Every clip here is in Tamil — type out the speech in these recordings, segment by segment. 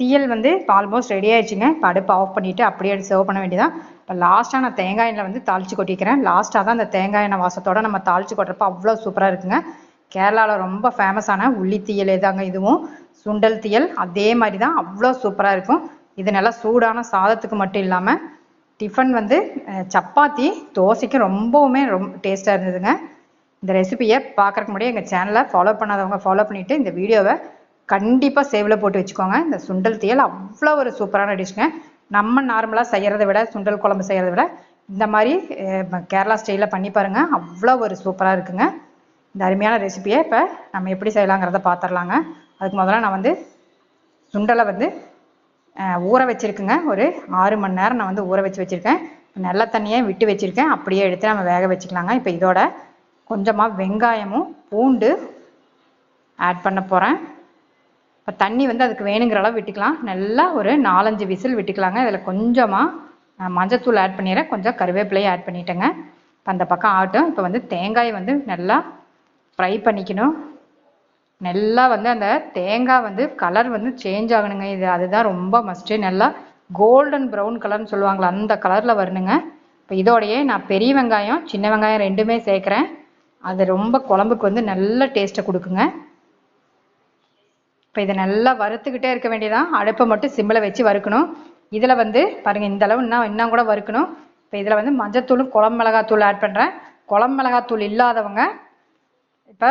தீயல் வந்து இப்போ ஆல்மோஸ்ட் ரெடி ஆயிடுச்சுங்க. இப்போ அடுப்பு ஆஃப் பண்ணிவிட்டு அப்படியே சர்வ் பண்ண வேண்டியதான் இப்போ லாஸ்ட்டாக நான் தேங்காய் எண்ணெய் வந்து தாளித்து கொட்டிக்கிறேன். லாஸ்ட்டாக தான் அந்த தேங்காய் எண்ணெய் வாசத்தோட நம்ம தாளித்து கொட்டுறப்ப அவ்வளோ சூப்பராக இருக்குங்க. கேரளாவில் ரொம்ப ஃபேமஸான உள்ளி தீயல் தாங்க இதுவும். சுண்டல் தீயல் அதே மாதிரி தான் அவ்வளோ சூப்பராக இருக்கும். இது நல்லா சூடான சாதத்துக்கு மட்டும் இல்லாமல் டிஃபன் வந்து சப்பாத்தி தோசைக்கு ரொம்பவுமே ரொம்ப டேஸ்ட்டாக இருந்ததுங்க. இந்த ரெசிபியை பார்க்குறக்கு முன்னாடி எங்கள் சேனலை ஃபாலோ பண்ணாதவங்க ஃபாலோ பண்ணிவிட்டு இந்த வீடியோவை கண்டிப்பாக சேவில் போட்டு வச்சுக்கோங்க. இந்த சுண்டல் தேல் அவ்வளோ ஒரு சூப்பரான டிஷ்ங்க நம்ம நார்மலாக செய்கிறத விட சுண்டல் குழம்பு செய்கிறத விட இந்த மாதிரி கேரளா ஸ்டைலில் பண்ணி பாருங்கள் அவ்வளோ ஒரு சூப்பராக இருக்குங்க. இந்த அருமையான ரெசிபியை இப்போ நம்ம எப்படி செய்யலாங்கிறத பார்த்துடலாங்க அதுக்கு முதல்ல நான் வந்து சுண்டலை வந்து ஊற வச்சுருக்குங்க. ஒரு ஆறு மணி நேரம் நான் வந்து ஊற வச்சு வச்சுருக்கேன். நல்ல தண்ணியை விட்டு வச்சுருக்கேன். அப்படியே எடுத்து நம்ம வேக வச்சுக்கலாங்க. இப்போ இதோட கொஞ்சமாக வெங்காயமும் பூண்டு ஆட் பண்ண போகிறேன் இப்போ தண்ணி வந்து அதுக்கு வேணுங்கிற அளவு விட்டுக்கலாம். நல்லா ஒரு நாலஞ்சு விசில் விட்டுக்கலாங்க. இதில் கொஞ்சமாக மஞ்சத்தூள் ஆட் பண்ணிடுறேன். கொஞ்சம் கருவேப்பிலையும் ஆட் பண்ணிட்டேங்க. இப்போ அந்த பக்கம் ஆகட்டும். இப்போ வந்து தேங்காய் வந்து நல்லா ஃப்ரை பண்ணிக்கணும். நல்லா வந்து அந்த தேங்காய் வந்து கலர் வந்து சேஞ்ச் ஆகணுங்க. இது அதுதான் ரொம்ப மஸ்ட்டு நல்லா கோல்டன் ப்ரௌன் கலர்னு சொல்லுவாங்களா அந்த கலரில் வரணுங்க. இப்போ இதோடையே நான் பெரிய வெங்காயம் சின்ன வெங்காயம் ரெண்டுமே சேர்க்குறேன். அது ரொம்ப குழம்புக்கு வந்து நல்ல டேஸ்ட்டை கொடுக்குங்க. இப்போ இதை நல்லா வறுத்துக்கிட்டே இருக்க வேண்டியதான் அடுப்பை மட்டும் சிம்மில் வச்சு வறுக்கணும். இதில் வந்து பாருங்கள் இந்த அளவு இன்னும் இன்னும் கூட வறுக்கணும். இப்போ இதில் வந்து மஞ்சத்தூளும் குளம் மிளகாத்தூள் ஆட் பண்ணுறேன் குளம் மிளகாத்தூள் இல்லாதவங்க இப்போ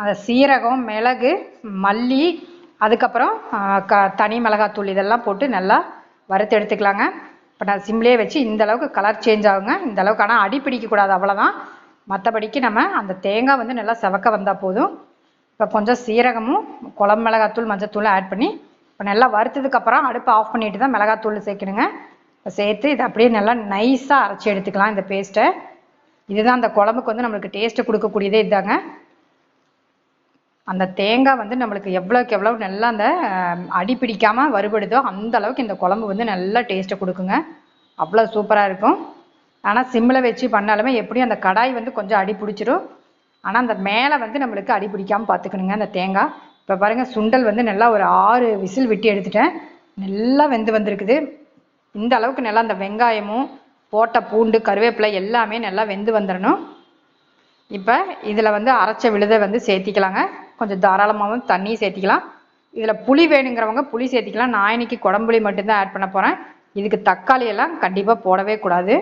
அந்த சீரகம் மிளகு மல்லி அதுக்கப்புறம் க தனி மிளகாத்தூள் இதெல்லாம் போட்டு நல்லா வறுத்து எடுத்துக்கலாங்க. இப்போ நான் சிம்லேயே வச்சு இந்த அளவுக்கு கலர் சேஞ்ச் ஆகுங்க. இந்த அளவுக்கு ஆனால் அடி பிடிக்கக்கூடாது அவ்வளோதான் மற்றபடிக்கு நம்ம அந்த தேங்காய் வந்து நல்லா செவக்க வந்தால் போதும். இப்போ கொஞ்சம் சீரகமும் குழம்பு மிளகாத்தூள் மஞ்சத்தூளும் ஆட் பண்ணி இப்போ நல்லா வறுத்ததுக்கப்புறம் அடுப்பை ஆஃப் பண்ணிட்டு தான் மிளகாத்தூள் சேர்க்கணுங்க. இப்போ சேர்த்து இதை அப்படியே நல்லா நைஸாக அரைச்சி எடுத்துக்கலாம் இந்த பேஸ்ட்டை இதுதான் அந்த குழம்புக்கு வந்து நம்மளுக்கு டேஸ்ட்டு கொடுக்கக்கூடியதே இதுதாங்க அந்த தேங்காய் வந்து நம்மளுக்கு எவ்வளோக்கு எவ்வளோ நல்லா அந்த அடி பிடிக்காமல் வறுபடுதோ அந்த அளவுக்கு இந்த குழம்பு வந்து நல்லா டேஸ்ட்டை கொடுக்குங்க. அவ்வளோ சூப்பராக இருக்கும். ஆனால் சிம்மில் வச்சு பண்ணாலுமே எப்படியும் அந்த கடாய் வந்து கொஞ்சம் அடி பிடிச்சிரும். ஆனால் அந்த மேலே வந்து நம்மளுக்கு அடி பிடிக்காமல் பார்த்துக்கணுங்க அந்த தேங்காய். இப்போ பாருங்கள் சுண்டல் வந்து நல்லா ஒரு ஆறு விசில் விட்டு எடுத்துட்டேன். நல்லா வெந்து வந்திருக்குது. இந்த அளவுக்கு நல்லா அந்த வெங்காயமும் போட்ட பூண்டு கருவேப்பிலை எல்லாமே நல்லா வெந்து வந்துடணும் இப்போ இதில் வந்து அரைச்ச விழுதை வந்து சேர்த்திக்கலாங்க. கொஞ்சம் தாராளமாகவும் தண்ணி சேர்த்திக்கலாம். இதில் புளி வேணுங்கிறவங்க புளி சேர்த்திக்கலாம். நான் இன்னைக்கு குடம்புளி மட்டும்தான் ஆட் பண்ண போகிறேன் இதுக்கு தக்காளி எல்லாம் கண்டிப்பாக போடவே கூடாது.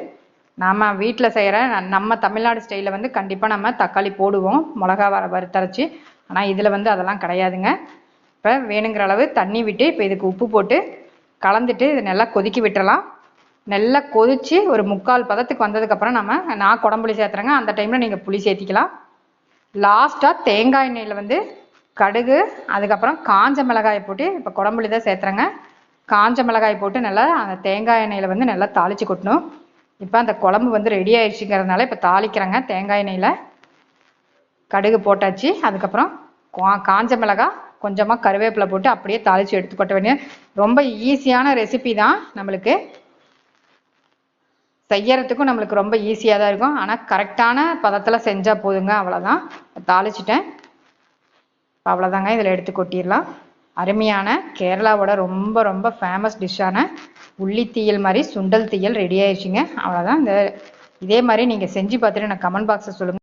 நாம் வீட்டில் செய்கிற நம்ம தமிழ்நாடு ஸ்டைலில் வந்து கண்டிப்பாக நம்ம தக்காளி போடுவோம். மிளகா வர வறுத்தரைச்சி. ஆனால் இதில் வந்து அதெல்லாம் கிடையாதுங்க. இப்போ வேணுங்கிற அளவு தண்ணி விட்டு இப்போ இதுக்கு உப்பு போட்டு கலந்துட்டு இதை நல்லா கொதிக்க விட்டுறலாம். நல்லா கொதிச்சு ஒரு முக்கால் பதத்துக்கு வந்ததுக்கப்புறம் நம்ம நான் குடம்புளி சேர்த்துறேங்க. அந்த டைமில் நீங்கள் புளி சேர்த்திக்கலாம். லாஸ்ட்டாக தேங்காய் எண்ணெயில் வந்து கடுகு அதுக்கப்புறம் காஞ்ச மிளகாயை போட்டு இப்போ குடம்புளி தான் சேர்த்துறேங்க. காஞ்ச மிளகாய் போட்டு நல்லா அந்த தேங்காய் எண்ணெயில் வந்து நல்லா தாளிச்சு கொட்டணும். இப்போ அந்த குழம்பு வந்து ரெடி ஆயிடுச்சுங்கிறதுனால இப்போ தாளிக்கிறேங்க தேங்காய் எண்ணெயில். கடுகு போட்டாச்சு. அதுக்கப்புறம் கா- காஞ்ச மிளகாய் கொஞ்சமாக கருவேப்பிலை போட்டு அப்படியே தாளித்து எடுத்து கொட்ட வேண்டிய ரொம்ப ஈஸியான ரெசிபி தான் நம்மளுக்கு. செய்யறதுக்கும் நம்மளுக்கு ரொம்ப ஈஸியாக தான் இருக்கும். ஆனால் கரெக்டான பதத்தில் செஞ்சால் போதுங்க அவ்வளோதான் தாளிச்சிட்டேன். அவ்வளோதாங்க இதில் எடுத்து கொட்டிடலாம். அருமையான கேரளாவோட ரொம்ப ரொம்ப ஃபேமஸ் டிஷ்ஷான உள்ளி தீயல் மாதிரி சுண்டல் தீயல் ரெடி ஆயிடுச்சுங்க அவ்வளோதான் இந்த இதே மாதிரி நீங்கள் செஞ்சு பார்த்துட்டு எனக்கு கமெண்ட் பாக்ஸை சொல்லுங்கள்